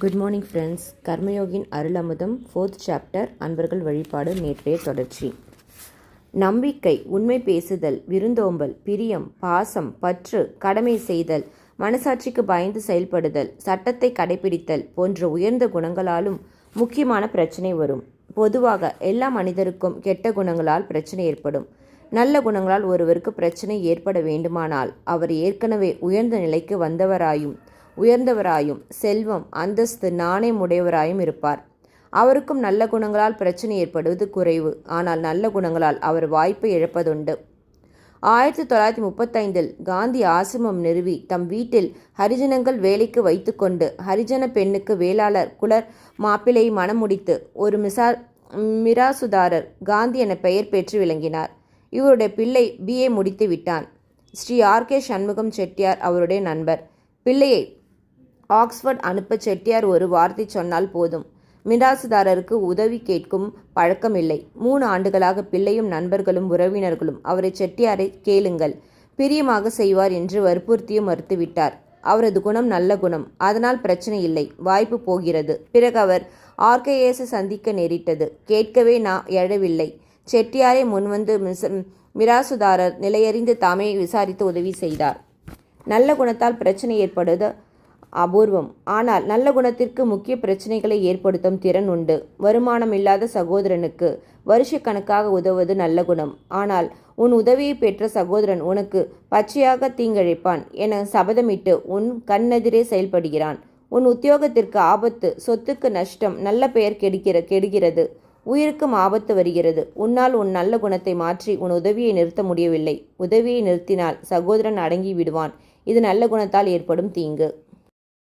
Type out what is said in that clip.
Good morning friends Karmayogin Arulamudham fourth chapter அன்பர்கள் வழிபாடு நேற்றைய தொடர்ச்சி. நம்பிக்கை உண்மை பேசுதல் விருந்தோம்பல் பிரியம் பாசம் பற்று கடமை செய்தல் மனசாட்சிக்கு பயந்து செயல்படுதல் சட்டத்தை கடைபிடித்தல் போன்ற உயர்ந்த குணங்களாலும் முக்கியமான பிரச்சனை வரும். பொதுவாக எல்லா மனிதருக்கும் கெட்ட குணங்களால் பிரச்சனை ஏற்படும். நல்ல குணங்களால் ஒருவருக்கு பிரச்சனை ஏற்பட வேண்டுமானால் அவர் ஏற்கனவே உயர்ந்த நிலைக்கு வந்தவராயும் உயர்ந்தவராயும் செல்வம் அந்தஸ்து நாணயமுடையவராயும் இருப்பார். அவருக்கும் நல்ல குணங்களால் பிரச்சனை ஏற்படுவது குறைவு. ஆனால் நல்ல குணங்களால் அவர் வாய்ப்பை இழப்பதுண்டு. ஆயிரத்தி தொள்ளாயிரத்தி முப்பத்தைந்தில் காந்தி ஆசிரமம் நிறுவி தம் வீட்டில் ஹரிஜனங்கள் வேலைக்கு வைத்துக்கொண்டு ஹரிஜன பெண்ணுக்கு வேளாளர் குலர் மாப்பிள்ளையை மணம் முடித்து ஒரு மிசா மிராசுதாரர் காந்தி என பெயர் பெற்று விளங்கினார். இவருடைய பிள்ளை பிஏ முடித்து விட்டான். ஸ்ரீ ஆர் கே சண்முகம் செட்டியார் அவருடைய நண்பர். பிள்ளையை ஆக்ஸ்ஃபர்ட் அனுப்ப செட்டியார் ஒரு வார்த்தை சொன்னால் போதும். மிராசுதாரருக்கு உதவி கேட்கும் பழக்கமில்லை. மூணு ஆண்டுகளாக பிள்ளையும் நண்பர்களும் உறவினர்களும் அவரை செட்டியாரை கேளுங்கள். பிரியமாக செய்வார் என்று வற்புறுத்தியும் மறுத்துவிட்டார். அவரது குணம் நல்ல குணம். அதனால் பிரச்சனை இல்லை. வாய்ப்பு போகிறது. பிறகு அவர் ஆர்கேஎஸ் சந்திக்க நேரிட்டது. கேட்கவே நான் எழவில்லை. செட்டியாரே முன்வந்து மிஸ் மிராசுதாரர் நிலையறிந்து தாமே விசாரித்து உதவி செய்தார். நல்ல குணத்தால் பிரச்சனை ஏற்படுவது அபூர்வம். ஆனால் நல்ல குணத்திற்கு முக்கிய பிரச்சனைகளை ஏற்படுத்தும் திறன் உண்டு. வருமானம் இல்லாத சகோதரனுக்கு வருஷக்கணக்காக உதவுவது நல்ல குணம். ஆனால் உன் உதவியை பெற்ற சகோதரன் உனக்கு பச்சையாக தீங்கிழைப்பான் என சபதமிட்டு உன் கண்ணெதிரே செயல்படுகிறான். உன் உத்தியோகத்திற்கு ஆபத்து சொத்துக்கு நஷ்டம் நல்ல பெயர் கெடுக்கிற கெடுகிறது. உயிருக்கும் ஆபத்து வருகிறது. உன்னால் உன் நல்ல குணத்தை மாற்றி உன் உதவியை நிறுத்த முடியவில்லை. உதவியை நிறுத்தினால் சகோதரன் அடங்கி விடுவான். இது நல்ல குணத்தால் ஏற்படும் தீங்கு.